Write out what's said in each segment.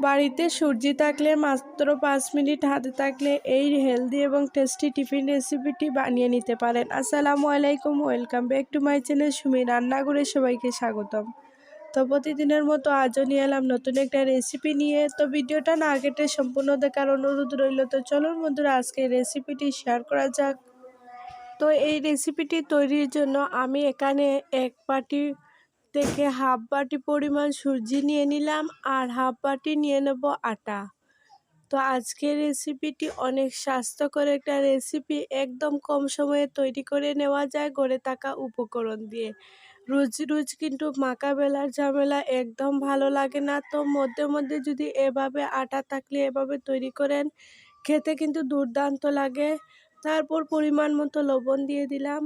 বাড়িতে সূর্যি থাকলে মাত্র পাঁচ মিনিট হাতে থাকলে এই হেলদি এবং টেস্টি টিফিন রেসিপিটি বানিয়ে নিতে পারেন। আসসালামু আলাইকুম welcome back to my channel Sumi রান্নাঘরে সবাইকে স্বাগতম। তো প্রতিদিনের মতো আজও নিয়ে এলাম নতুন একটা রেসিপি নিয়ে। তো ভিডিওটা না কেটে সম্পূর্ণ দেখার অনুরোধ রইল। তো চলুন বন্ধুরা আজকে রেসিপিটি শেয়ার করা যাক। তো এই রেসিপিটি তৈরির জন্য আমি এখানে এক পাটি থেকে হাফ বাটি পরিমাণ সুজি নিয়ে নিলাম আর হাফ বাটি নিয়ে নেব আটা। তো আজকের রেসিপিটি অনেক স্বাস্থ্যকর একটা রেসিপি একদম কম সময়ে তৈরি করে নেওয়া যায় গড়ে থাকা উপকরণ দিয়ে। রোজ রোজ কিন্তু মাকা বেলার ঝামেলা একদম ভালো লাগে না। তো মধ্যে মধ্যে যদি এভাবে আটা থাকলে এভাবে তৈরি করেন, খেতে কিন্তু দুর্দান্ত লাগে। তারপর পরিমাণ মতো লবণ দিয়ে দিলাম।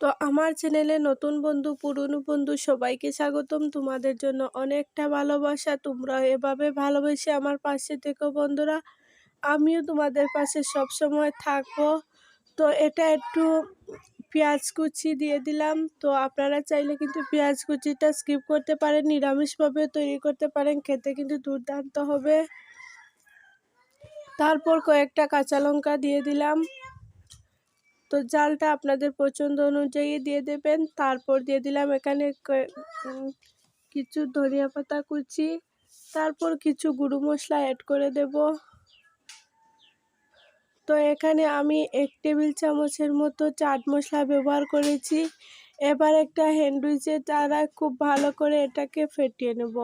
তো আমার চ্যানেলে নতুন বন্ধু, পুরনো বন্ধু সবাইকে স্বাগতম। তোমাদের জন্য অনেকটা ভালোবাসা। তোমরা এভাবে ভালোবেসে আমার পাশে থেকো বন্ধুরা। আমিও তোমাদের পাশে সব সময় থাকব। তো এটা একটু পেঁয়াজ কুচি দিয়ে দিলাম। তো আপনারা চাইলে কিন্তু পেঁয়াজ কুচিটা স্কিপ করতে পারেন নিরামিষভাবে তৈরি করতে পারেন, খেতে কিন্তু দুর্দান্ত হবে। তারপর কয়েকটা কাঁচা লঙ্কা দিয়ে দিলাম। তো জালটা আপনাদের পছন্দ অনুযায়ী দিয়ে দেবেন। তারপর দিয়ে দিলাম এখানে কিছু ধনিয়া পাতা কুচি। তারপর কিছু গুঁড়ো মশলা অ্যাড করে দেব। তো এখানে আমি এক টেবিল চামচের মতো চাট মশলা ব্যবহার করেছি। এবার একটা হ্যান্ডউইচের দ্বারা খুব ভালো করে এটাকে ফেটিয়ে নেব।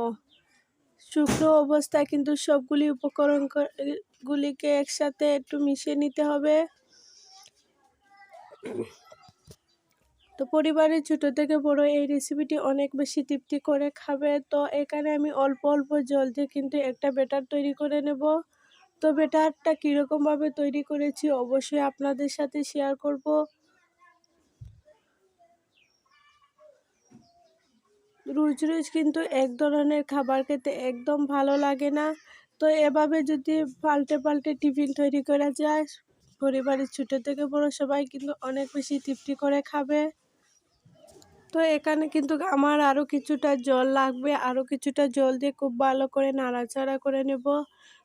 শুকনো অবস্থায় কিন্তু সবগুলি উপকরণগুলিকে একসাথে একটু মিশিয়ে নিতে হবে। তো পরিবারের ছোটো থেকে বড় এই রেসিপিটি অনেক বেশি তৃপ্তি করে খাবে। তো এখানে আমি অল্প অল্প জল দিয়ে কিন্তু একটা বেটার তৈরি করে নেব। তো বেটারটা কীরকমভাবে তৈরি করেছি অবশ্যই আপনাদের সাথে শেয়ার করব। রোজ রোজ কিন্তু এক ধরনের খাবার খেতে একদম ভালো লাগে না। তো এভাবে যদি পাল্টে পাল্টে টিফিন তৈরি করা যায় পরিবারের ছোটো থেকে বড় সবাই কিন্তু অনেক বেশি তৃপ্তি করে খাবে। তো এখানে কিন্তু আমার আরও কিছুটা জল লাগবে আরও কিছুটা জল দিয়ে খুব ভালো করে নাড়াচাড়া করে নেব।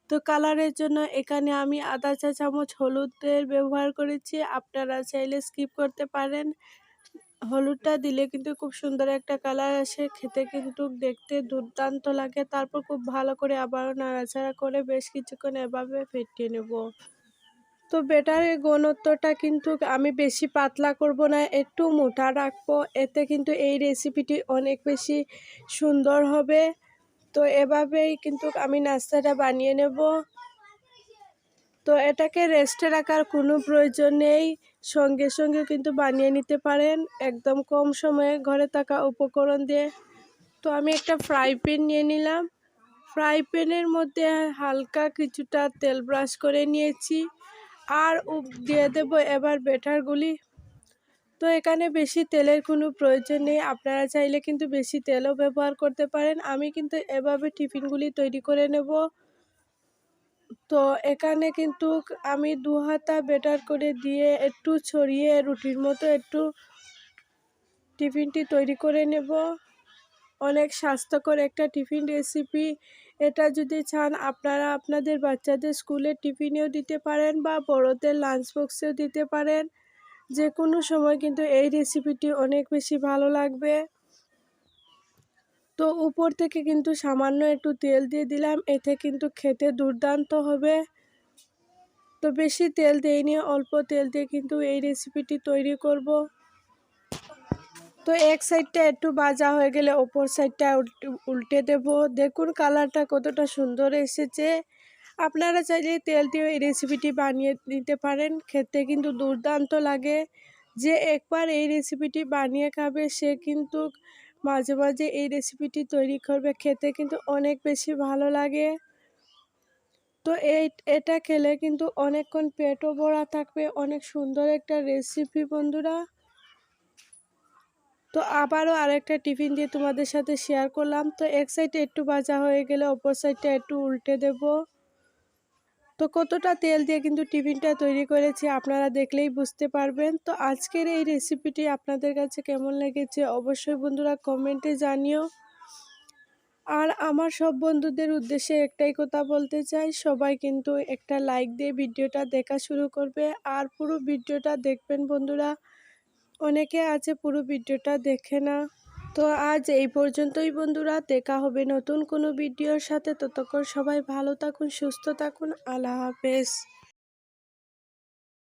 তো কালারের জন্য এখানে আমি আধা চা চামচ হলুদের ব্যবহার করেছি, আপনারা চাইলে স্কিপ করতে পারেন। হলুদটা দিলে কিন্তু খুব সুন্দর একটা কালার আসে, খেতে কিন্তু দেখতে দুর্দান্ত লাগে। তারপর খুব ভালো করে আবারও নাড়াচাড়া করে বেশ কিছুক্ষণ এভাবে ফেটিয়ে নেব। তো বেটারের ঘনত্বটা কিন্তু আমি বেশি পাতলা করব না, একটু মোটা রাখব। এতে কিন্তু এই রেসিপিটি অনেক বেশি সুন্দর হবে। তো এভাবেই কিন্তু আমি নাস্তাটা বানিয়ে নেব। তো এটাকে রেস্টে রাখার কোনো প্রয়োজন নেই। সঙ্গে সঙ্গে কিন্তু বানিয়ে নিতে পারেন একদম কম সময়ে ঘরে থাকা উপকরণ দিয়ে। তো আমি একটা ফ্রাই প্যান নিয়ে নিলাম। ফ্রাই প্যানের মধ্যে হালকা কিছুটা তেল ব্রাশ করে নিয়েছি। আর উপ দিয়ে দেব এবার ব্যাটারগুলি তো এখানে বেশি তেলের কোনো প্রয়োজন নেই। আপনারা চাইলে কিন্তু বেশি তেলও ব্যবহার করতে পারেন। আমি কিন্তু এভাবে টিফিনগুলি তৈরি করে নেব। তো এখানে কিন্তু আমি দু হাতা বেটার করে দিয়ে একটু ছড়িয়ে রুটির মতো একটু টিফিনটি তৈরি করে নেব। অনেক স্বাস্থ্যকর একটা টিফিন রেসিপি এটা যদি চান, আপনারা আপনাদের বাচ্চাদের স্কুলের টিফিনেও দিতে পারেন বা বড়োদের লাঞ্চ বক্সেও দিতে পারেন। যে কোনো সময় কিন্তু এই রেসিপিটি অনেক বেশি ভালো লাগবে। তো উপর থেকে কিন্তু সামান্য একটু তেল দিয়ে দিলাম, এতে কিন্তু খেতে দুর্দান্ত হবে। তো বেশি তেল দেয়নি অল্প তেল দিয়ে কিন্তু এই রেসিপিটি তৈরি করব। তো এক সাইডটা একটু ভাজা হয়ে গেলে ওপর সাইডটা উল্টে দেব। দেখুন কালারটা কতটা সুন্দর এসেছে। আপনারা চাইলে তেল দিয়ে এই রেসিপিটি বানিয়ে নিতে পারেন। খেতে কিন্তু দুর্দান্ত লাগে। যে একবার এই রেসিপিটি বানিয়ে খাবে, সে কিন্তু মাঝে মাঝে এই রেসিপিটি তৈরি করবে। খেতে কিন্তু অনেক বেশি ভালো লাগে। তো এই, এটা খেলে কিন্তু অনেকক্ষণ পেটও ভরা থাকবে। অনেক সুন্দর একটা রেসিপি বন্ধুরা। তো আবারও আরেকটা টিফিন দিয়ে তোমাদের সাথে শেয়ার করলাম। তো এক সাইডে একটু ভাজা হয়ে গেলে অপর সাইডটা একটু উল্টে দেব। তো কতটা তেল দিয়ে কিন্তু টিফিনটা তৈরি করেছি আপনারা দেখলেই বুঝতে পারবেন। তো আজকের এই রেসিপিটি আপনাদের কাছে কেমন লেগেছে অবশ্যই বন্ধুরা কমেন্টে জানিও। আর আমার সব বন্ধুদের উদ্দেশ্যে একটাই কথা বলতে চাই, সবাই কিন্তু একটা লাইক দিয়ে ভিডিওটা দেখা শুরু করবে। আর পুরো ভিডিওটা দেখবেন বন্ধুরা। অনেকে আছে পুরো ভিডিওটা দেখে না। তো আজ এই পর্যন্তই বন্ধুরা, দেখা হবে নতুন কোনো ভিডিওর সাথে। ততক্ষণ সবাই ভালো থাকুন, সুস্থ থাকুন। আল্লাহ হাফেজ।